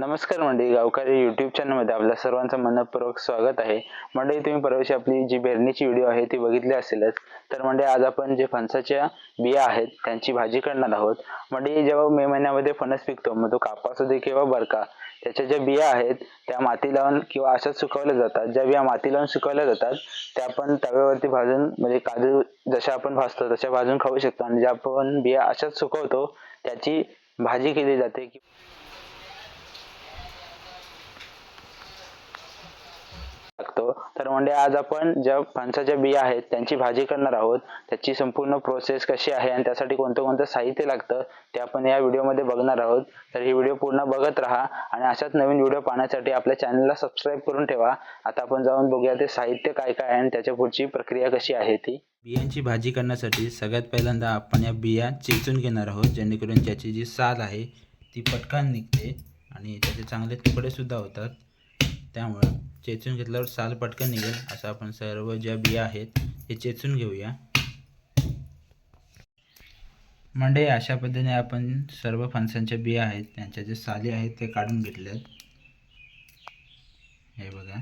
नमस्कार मंडळी गावकरी युट्यूब चॅनलमध्ये आपल्या सर्वांचं मनपूर्वक स्वागत आहे. मंडळी तुम्ही परवाची आपली जी बेरणीची व्हिडिओ आहे ती बघितली असेलच. तर मंडळी आज आपण जे फणसाच्या बिया आहेत त्यांची भाजी करणार आहोत. मंडळी जेव्हा मे महिन्यामध्ये फणस पिकतो मग तो कापा असू दे किंवा बरका त्याच्या ज्या बिया आहेत त्या माती लावून किंवा अशाच सुकवल्या जातात. ज्या बिया माती लावून सुकवल्या जातात त्या आपण तव्यावरती भाजून म्हणजे काजू जशा आपण भाजतो तशा भाजून खाऊ शकतो. आणि ज्या आपण बिया अशाच सुकवतो त्याची भाजी केली जाते लागतो. तर म्हणजे आज आपण ज्या फणसाच्या बिया आहेत त्यांची भाजी करणार आहोत त्याची संपूर्ण प्रोसेस कशी आहे आणि त्यासाठी कोणतं कोणतं साहित्य लागतं ते आपण या व्हिडिओमध्ये बघणार आहोत. तर ही व्हिडिओ पूर्ण बघत राहा आणि अशाच नवीन व्हिडिओ पाहण्यासाठी आपल्या चॅनलला सबस्क्राईब करून ठेवा. आता आपण जाऊन बघूया ते साहित्य काय काय आहे आणि त्याच्या पुढची प्रक्रिया कशी आहे ती. बियांची भाजी करण्यासाठी सगळ्यात पहिल्यांदा आपण या बिया चिचून घेणार आहोत जेणेकरून त्याची जी साल आहे ती पटकन निघते आणि त्याचे चांगले तुकडेसुद्धा होतात. त्यामुळं चेचून घेतल्यावर साल पटकन निघेल. असं आपण सर्व ज्या बिया आहेत हे चेचून घेऊया. म्हणजे अशा पद्धतीने आपण सर्व फणसांच्या बिया आहेत त्यांच्या जे साली आहेत ते काढून घेतले आहेत हे बघा.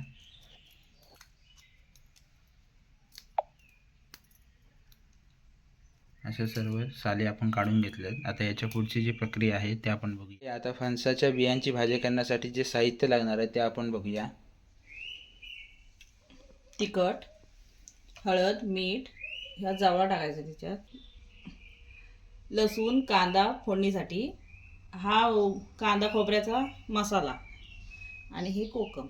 अशा सर्व साली आपण काढून घेतल्यात. आता याच्या पुढची जी प्रक्रिया आहे ते आपण बघूया. आता फणसाच्या बियांची भाजी करण्यासाठी जे साहित्य लागणार आहे ते आपण बघूया. तिखट हळद मीठ ह्या जावळा टाकायचा त्याच्यात. लसूण कांदा फोडणीसाठी. हा कांदा खोबऱ्याचा मसाला आणि हे कोकम.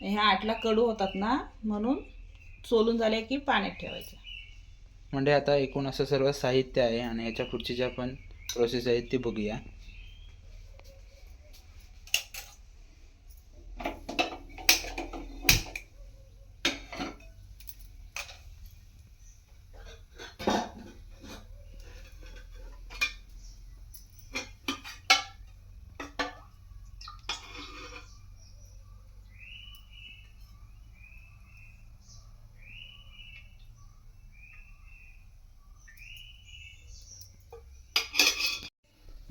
ह्या आटला कडू होतात ना म्हणून सोलून झाले की पाण्यात ठेवायचं. म्हणजे आता एकूण असं सर्व साहित्य आहे आणि याच्या पुढची ज्या पण प्रोसेस आहे ती बघूया.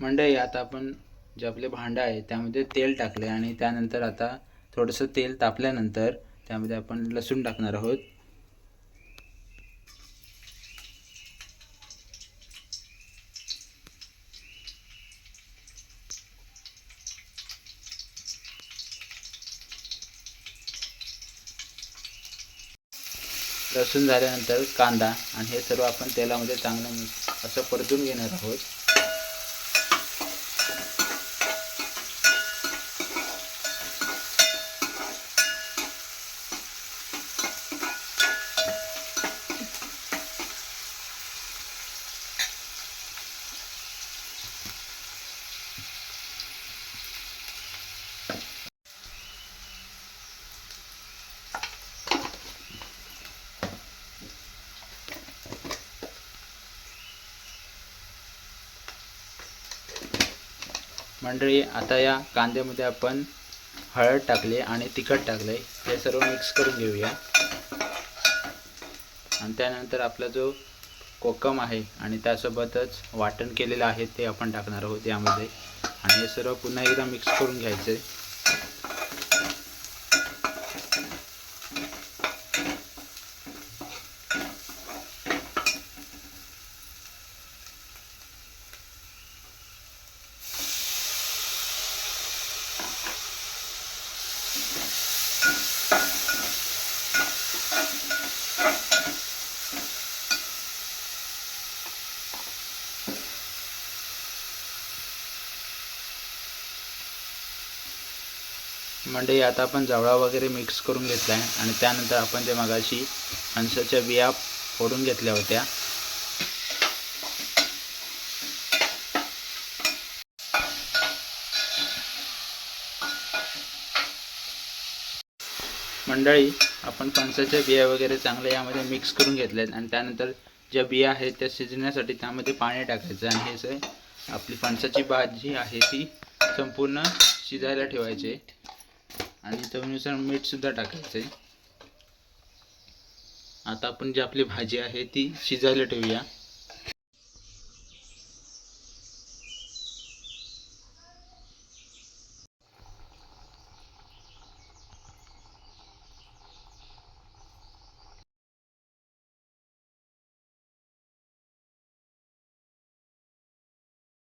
मंडळी आता आपण जे आपले भांडं आहे त्यामध्ये तेल टाकले आणि त्यानंतर आता थोडंसं तेल तापल्यानंतर त्यामध्ये आपण लसूण टाकणार आहोत. लसूण झाल्यानंतर कांदा आणि हे सर्व आपण तेलामध्ये चांगलं असं परतून घेणार आहोत. मंडळी आता या कांद्यामध्ये आपण हळद टाकले आणि तिखट टाकले हे सर्व मिक्स करून घेऊया. आणि त्यानंतर आपला जो कोकम आहे आणि त्यासोबतच वाटण केलेलं आहे ते आपण टाकणार आहोत यामध्ये. आणि हे सर्व पुन्हा एकदा मिक्स करून घ्यायचे म्हणजे आता आपण जावळा वगैरे मिक्स करून घेतला आहे आणि त्यानंतर आपण जे मगाशी फणसाच्या बिया फोडून घेतल्या होत्या. मंडळी आपण फणसाच्या बिया वगैरे चांगल्या यामध्ये मिक्स करून घेतल्या आहेत आणि त्यानंतर ज्या बिया आहेत त्या शिजण्यासाठी त्यामध्ये पाणी टाकायचं. आणि हे आपली फणसाची भाजी आहे ती संपूर्ण शिजायला ठेवायचे. आणि चवीनुसार मीठसुद्धा टाकायचं आहे आता आपण जी आपली भाजी आहे ती शिजायला ठेवूया.